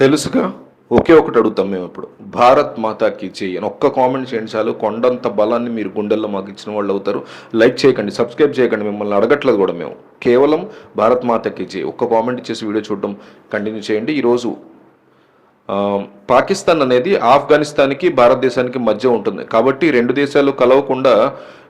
తెలుసుగా? ఒకే ఒకటి అడుగుతాం మేము ఇప్పుడు. భారత్ మాతాకి చేయని ఒక్క కామెంట్ చేయండి చాలు. కొండంత బలాన్ని మీరు గుండెల్లో మాకు ఇచ్చిన వాళ్ళు అవుతారు. లైక్ చేయకండి సబ్స్క్రైబ్ చేయకండి. మిమ్మల్ని అడగట్లేదు కూడా మేము. కేవలం భారత్ మాతాకి చేయి ఒక్క కామెంట్ ఇచ్చేసి వీడియో చూడడం కంటిన్యూ చేయండి. ఈరోజు పాకిస్తాన్ అనేది ఆఫ్ఘనిస్తాన్కి భారతదేశానికి మధ్య ఉంటుంది. కాబట్టి రెండు దేశాలు కలవకుండా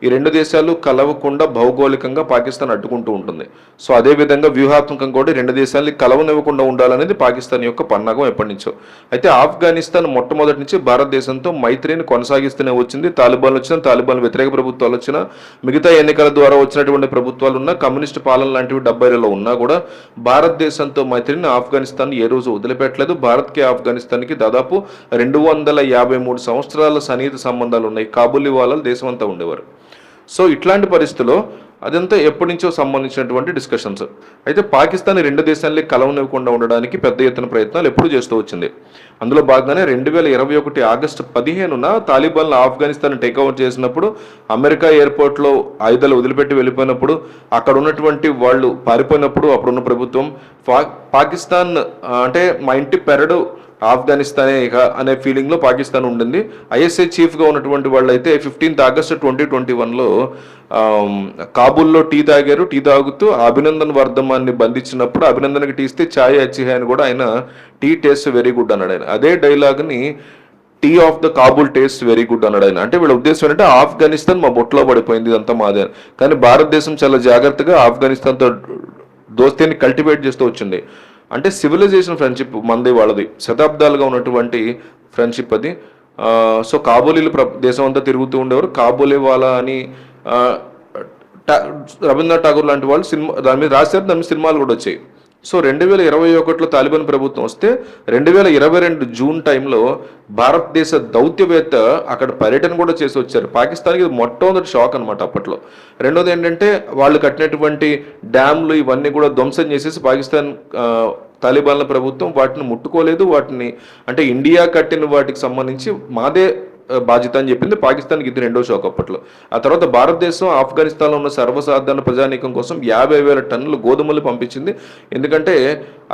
ఈ రెండు దేశాలు కలవకుండా భౌగోళికంగా పాకిస్తాన్ అడ్డుకుంటూ ఉంటుంది. సో అదే విధంగా వ్యూహాత్మకంగా కూడా రెండు దేశాలని కలవనివ్వకుండా ఉండాలనేది పాకిస్తాన్ యొక్క పన్నాగం ఎప్పటి నుంచో. అయితే ఆఫ్ఘనిస్తాన్ మొట్టమొదటి నుంచి భారతదేశంతో మైత్రిని కొనసాగిస్తూనే వచ్చింది. తాలిబాన్లు వచ్చిన తాలిబాన్ వ్యతిరేక ప్రభుత్వాలు వచ్చిన మిగతా ఎన్నికల ద్వారా వచ్చినటువంటి ప్రభుత్వాలు ఉన్న కమ్యూనిస్ట్ పాలన లాంటివి డెబ్బైలలో ఉన్నా కూడా భారతదేశంతో మైత్రిని ఆఫ్ఘనిస్తాన్ ఏ రోజు వదిలిపెట్టలేదు. భారత్కి ఆఫ్ఘనిస్తాన్కి దాదాపు రెండు వందల యాభై మూడు సంవత్సరాల సన్నిహిత సంబంధాలు ఉన్నాయి. కాబూలి వాళ్ళు దేశం అంతా ఉండేవారు. సో ఇట్లాంటి పరిస్థితుల్లో అదంతా ఎప్పటి నుంచో సంబంధించినటువంటి డిస్కషన్స్. అయితే పాకిస్తాన్ రెండు దేశాలని కలవనివ్వకుండా ఉండడానికి పెద్ద ఎత్తున ప్రయత్నాలు ఎప్పుడు చేస్తూ వచ్చింది. అందులో భాగంగానే రెండు వేల ఇరవై ఒకటి ఆగస్టు పదిహేనున తాలిబాన్లు ఆఫ్ఘనిస్తాన్ టేక్ఓవర్ చేసినప్పుడు అమెరికా ఎయిర్పోర్ట్లో ఆయుధాలు వదిలిపెట్టి వెళ్ళిపోయినప్పుడు అక్కడ ఉన్నటువంటి వాళ్ళు పారిపోయినప్పుడు అప్పుడున్న ప్రభుత్వం పా పాకిస్తాన్ అంటే మా ఇంటి పెరడు ఆఫ్ఘనిస్తానే ఇక అనే ఫీలింగ్లో పాకిస్తాన్ ఉండింది. ఐఎస్ఐ చీఫ్గా ఉన్నటువంటి వాళ్ళు అయితే ఫిఫ్టీన్త్ ఆగస్టు ట్వంటీ ట్వంటీ వన్లో కాబూల్లో టీ తాగారు. టీ తాగుతూ అభినందన్ వర్ధమాన్ని బంధించినప్పుడు అభినందన్కి టీ ఇస్తే ఛాయ్ అచ్చిహాయ్ అని కూడా ఆయన టీ టేస్ట్ వెరీ గుడ్ అన్నాడు ఆయన. అదే డైలాగ్ని tea of the Kabul taste very good అన్నాడు ఆయన. అంటే వీళ్ళ ఉద్దేశం ఏంటంటే ఆఫ్ఘనిస్తాన్ మా బొట్లో పడిపోయింది ఇదంతా మాదే కానీ భారతదేశం చాలా జాగ్రత్తగా ఆఫ్ఘనిస్తాన్తో దోస్తీని కల్టివేట్ చేస్తూ వచ్చింది. అంటే సివిలైజేషన్ ఫ్రెండ్షిప్ మంది వాళ్ళది. శతాబ్దాలుగా ఉన్నటువంటి ఫ్రెండ్షిప్ అది. సో కాబోలీలు ప్ర దేశం అంతా తిరుగుతూ ఉండేవారు. కాబోలే వాళ్ళ అని రవీంద్రనాథ్ ఠాగూర్ లాంటి వాళ్ళు సినిమా దాని మీద రాశారు. దాని మీద సినిమాలు కూడా వచ్చాయి. సో రెండు వేల ఇరవై ఒకటిలో తాలిబాన్ ప్రభుత్వం వస్తే రెండు వేల ఇరవై రెండు జూన్ టైంలో భారతదేశ దౌత్యవేత్త అక్కడ పర్యటన కూడా చేసి వచ్చారు. పాకిస్తాన్కి ఇది మొట్టమొదటి షాక్ అనమాట అప్పట్లో. రెండోది ఏంటంటే వాళ్ళు కట్టినటువంటి డ్యామ్లు ఇవన్నీ కూడా ధ్వంసం చేసేసి పాకిస్తాన్ తాలిబాన్ల ప్రభుత్వం వాటిని ముట్టుకోలేదు. వాటిని అంటే ఇండియా కట్టిన వాటికి సంబంధించి మాదే బాధ్యత అని చెప్పింది పాకిస్తాన్కి ఇది రెండో షాక్ అప్పట్లో. ఆ తర్వాత భారతదేశం ఆఫ్ఘనిస్తాన్లో ఉన్న సర్వసాధారణ ప్రజానీకం కోసం యాభై వేల టన్నులు గోధుమలు పంపించింది. ఎందుకంటే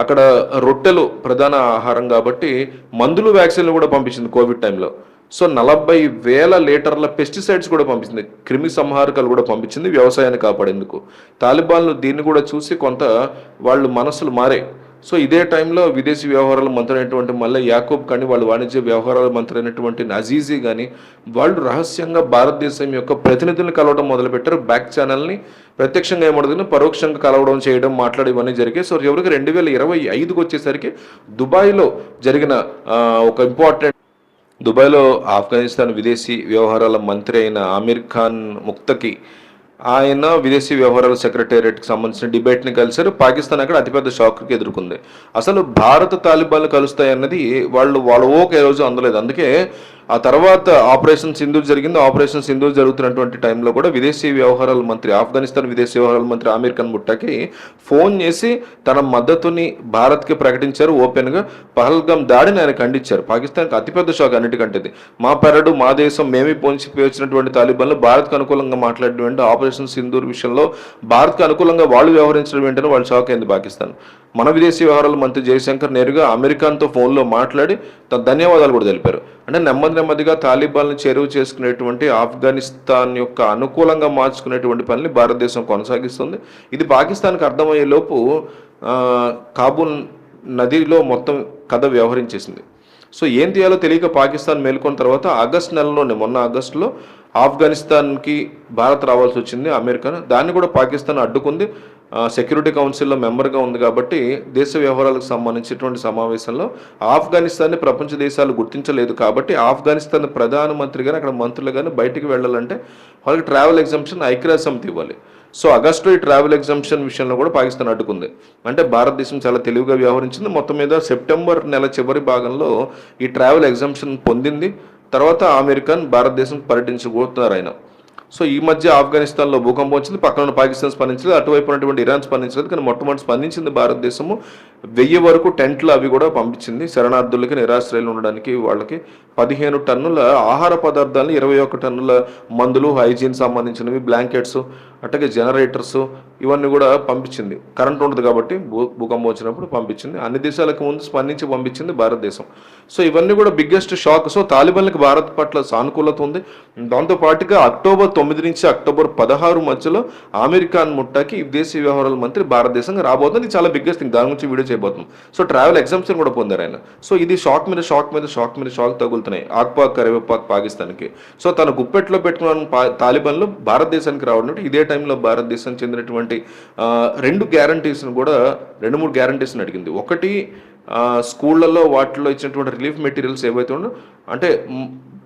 అక్కడ రొట్టెలు ప్రధాన ఆహారం కాబట్టి మందులు వ్యాక్సిన్లు కూడా పంపించింది కోవిడ్ టైంలో. సో నలభై వేల లీటర్ల పెస్టిసైడ్స్ కూడా పంపించింది. క్రిమి సంహారకాలు కూడా పంపించింది వ్యవసాయాన్ని కాపాడేందుకు. తాలిబాన్లు దీన్ని కూడా చూసి కొంత వాళ్ళు మనసులు మారాయి. సో ఇదే టైంలో విదేశీ వ్యవహారాల మంత్రి అయినటువంటి మళ్ళీ యాకూబ్ కానీ వాళ్ళు వాణిజ్య వ్యవహారాల మంత్రి అయినటువంటి నజీజీ కానీ వాళ్ళు రహస్యంగా భారతదేశం యొక్క ప్రతినిధులను కలవడం మొదలుపెట్టారు. బ్యాక్ ఛానల్ని ప్రత్యక్షంగా ఏమడుతుంది పరోక్షంగా కలవడం చేయడం మాట్లాడి ఇవన్నీ జరిగాయి. సో ఎవరికి రెండు వేల ఇరవై ఐదుకి వచ్చేసరికి దుబాయ్లో జరిగిన ఒక ఇంపార్టెంట్ దుబాయ్లో ఆఫ్ఘనిస్తాన్ విదేశీ వ్యవహారాల మంత్రి అయిన ఆమీర్ ఖాన్ ముక్తకి ఆయన విదేశీ వ్యవహారాల సెక్రటేరియట్కి సంబంధించిన డిబేట్ని కలిశారు. పాకిస్తాన్ అక్కడ అతిపెద్ద షాక్కి ఎదుర్కొంది. అసలు భారత తాలిబాన్లు కలుస్తాయి అన్నది వాళ్ళు వాళ్ళ ఓకే రోజు అందలేదు. అందుకే ఆ తర్వాత ఆపరేషన్ సింధూర్ జరిగింది. ఆపరేషన్ సింధూర్ జరుగుతున్నటువంటి టైంలో కూడా విదేశీ వ్యవహారాల మంత్రి ఆఫ్ఘనిస్తాన్ విదేశీ వ్యవహారాల మంత్రి ఆమీర్ ఖాన్ ముట్టాకి ఫోన్ చేసి తన మద్దతుని భారత్కి ప్రకటించారు. ఓపెన్గా పహల్గామ్ దాడిని ఆయన ఖండించారు. పాకిస్తాన్కి అతిపెద్ద షాక్ అన్నిటికంటేది. మా పెరడు మా దేశం మేమే పోంచి వచ్చినటువంటి తాలిబాన్లు భారత్కు అనుకూలంగా మాట్లాడినటువంటి ఆపరేషన్ సింధూర్ విషయంలో భారత్కు అనుకూలంగా వాళ్ళు వ్యవహరించడం ఏంటని వాళ్ళు షాక్ అయింది పాకిస్తాన్. మన విదేశీ వ్యవహారాల మంత్రి జయశంకర్ నేరుగా అమెరికాతో ఫోన్లో మాట్లాడి తన ధన్యవాదాలు కూడా తెలిపారు. అంటే నెమ్మది నెమ్మదిగా తాలిబాన్లు చేరువు చేసుకునేటువంటి ఆఫ్ఘనిస్తాన్ యొక్క అనుకూలంగా మార్చుకునేటువంటి పనిని భారతదేశం కొనసాగిస్తుంది. ఇది పాకిస్తాన్కి అర్థమయ్యే లోపు కాబూల్ నదిలో మొత్తం కథ వ్యవహరించేసింది. సో ఏం చేయాలో తెలియక పాకిస్తాన్ మేల్కొన్న తర్వాత ఆగస్ట్ నెలలోనే మొన్న ఆగస్టులో ఆఫ్ఘనిస్తాన్కి భారత్ రావాల్సి వచ్చింది అమెరికా దాన్ని కూడా పాకిస్తాన్ అడ్డుకుంది. సెక్యూరిటీ కౌన్సిల్లో మెంబర్గా ఉంది కాబట్టి దేశ వ్యవహారాలకు సంబంధించినటువంటి సమావేశంలో ఆఫ్ఘనిస్తాన్ని ప్రపంచ దేశాలు గుర్తించలేదు కాబట్టి ఆఫ్ఘనిస్తాన్ ప్రధానమంత్రి కానీ అక్కడ మంత్రులు కానీ బయటికి వెళ్ళాలంటే వాళ్ళకి ట్రావెల్ ఎగ్జామ్షన్ ఐక్యరాజ్య సమితి ఇవ్వాలి. సో ఆగస్టులో ఈ ట్రావెల్ ఎగ్జామ్షన్ విషయంలో కూడా పాకిస్తాన్ అడ్డుకుంది. అంటే భారతదేశం చాలా తెలివిగా వ్యవహరించింది. మొత్తం మీద సెప్టెంబర్ నెల చివరి భాగంలో ఈ ట్రావెల్ ఎగ్జామ్షన్ పొందింది. తర్వాత అమెరికన్ భారతదేశం పర్యటించబోతున్నారు ఆయన. సో ఈ మధ్య ఆఫ్ఘనిస్తాన్లో భూకంపం వచ్చింది పక్కన ఉన్న పాకిస్తాన్ స్పందించలేదు అటువైపు ఉన్నటువంటి ఇరాన్ స్పందించలేదు కానీ మొట్టమొదటి స్పందించింది భారతదేశము. వెయ్యి వరకు టెంట్లు అవి కూడా పంపించింది. శరణార్థులకి నిరాశ్రయాలు ఉండడానికి వాళ్ళకి పదిహేను టన్నుల ఆహార పదార్థాలను ఇరవై ఒక్క టన్నుల మందులు హైజీన్ సంబంధించినవి బ్లాంకెట్స్ అట్లాగే జనరేటర్స్ ఇవన్నీ కూడా పంపించింది. కరెంట్ ఉండదు కాబట్టి భూ భూకంపం వచ్చినప్పుడు పంపించింది. అన్ని దేశాలకు ముందు స్పందించి పంపించింది భారతదేశం. సో ఇవన్నీ కూడా బిగ్గెస్ట్ షాక్ సో తాలిబన్లకు భారత్ పట్ల సానుకూలత ఉంది. దాంతో పాటుగా అక్టోబర్ తొమ్మిది నుంచి అక్టోబర్ పదహారు మధ్యలో అమెరికాన్ ముట్టాకి విదేశీ వ్యవహారాల మంత్రి భారతదేశంగా రాబోతుంది. చాలా బిగ్గెస్ట్ థింగ్ దాని గురించి వీడియో చేయబోతున్నాం. సో ట్రావెల్ ఎగ్జామ్షన్ కూడా పొందారు ఆయన. సో ఇది షాక్ మీద షాక్ మీద షాక్ మీద షాక్ తగులుతున్నాయి. ఆక్పాక్ కరివేపాక్ పాకిస్తాన్కి. సో తన గుప్పెట్లో పెట్టుకున్న తాలిబన్లు భారతదేశానికి రావడం ఇదే టైంలో భారతదేశం చెందినటువంటి ఆ, రెండు గ్యారంటీస్ను కూడా రెండు మూడు గ్యారంటీస్ని అడిగింది. ఒకటి స్కూళ్ళల్లో వాటిలో ఇచ్చినటువంటి రిలీఫ్ మెటీరియల్స్ ఏవైతే ఉండో అంటే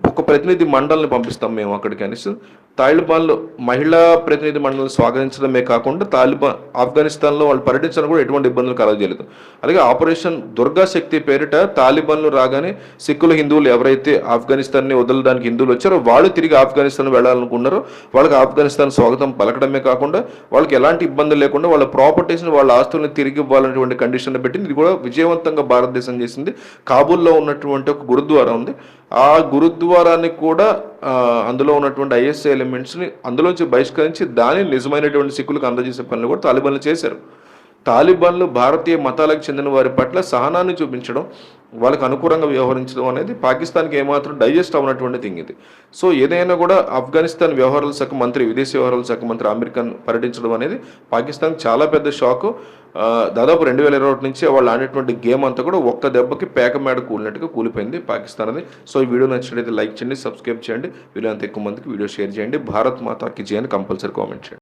ఒక ప్రతినిధి మండలిని పంపిస్తాం మేము అక్కడికి అనేసి తాలిబాన్లు మహిళా ప్రతినిధి మండలిని స్వాగతించడమే కాకుండా తాలిబాన్ ఆఫ్ఘనిస్తాన్లో వాళ్ళు పర్యటించడం కూడా ఎటువంటి ఇబ్బందులు కలగజేయలేదు. అలాగే ఆపరేషన్ దుర్గా శక్తి పేరిట తాలిబాన్లు రాగానే సిక్కులు హిందువులు ఎవరైతే ఆఫ్ఘనిస్తాన్ని వదలడానికి హిందువులు వచ్చారో వాళ్ళు తిరిగి ఆఫ్ఘనిస్తాన్ వెళ్ళాలనుకున్నారో వాళ్ళకి ఆఫ్ఘనిస్తాన్ స్వాగతం పలకడమే కాకుండా వాళ్ళకి ఎలాంటి ఇబ్బందులు లేకుండా వాళ్ళ ప్రాపర్టీస్ని వాళ్ళ ఆస్తులను తిరిగి ఇవ్వాలనేటువంటి కండిషన్ పెట్టి ఇది కూడా విజయవంతంగా భారతదేశం చేసింది. కాబూల్లో ఉన్నటువంటి ఒక గురుద్వారా ఉంది. ఆ గురుద్వారాన్ని కూడా అందులో ఉన్నటువంటి ఐఎస్ఐ ఎలిమెంట్స్ని అందులోంచి బహిష్కరించి దానిని నిజమైనటువంటి సిక్కులకు అందజేసే పనులు కూడా తాలిబాన్లు చేశారు. తాలిబాన్లు భారతీయ మతాలకు చెందిన వారి పట్ల సహనాన్ని చూపించడం వాళ్ళకి అనుకూలంగా వ్యవహరించడం అనేది పాకిస్తాన్కి ఏమాత్రం డైజెస్ట్ అవ్వనటువంటి థింగ్ ఇది. సో ఏదైనా కూడా ఆఫ్ఘనిస్తాన్ వ్యవహారాల శాఖ మంత్రి విదేశీ వ్యవహారాల శాఖ మంత్రి అమెరికన్ పర్యటించడం అనేది పాకిస్తాన్ చాలా పెద్ద షాక్. దాదాపు రెండు వేల ఇరవై ఒకటి నుంచి వాళ్ళు ఆడేటువంటి గేమ్ అంతా కూడా ఒక్క దెబ్బకి పేక మేడ కూలినట్టుగా కూలిపోయింది పాకిస్తాన్ అది. సో ఈ వీడియో నచ్చినట్లయితే లైక్ చేయండి సబ్స్క్రైబ్ చేయండి. వీడియో అంత ఎక్కువ మందికి వీడియో షేర్ చేయండి. భారత్ మాతాకి జయని కంపల్సరీ కామెంట్ చేయండి.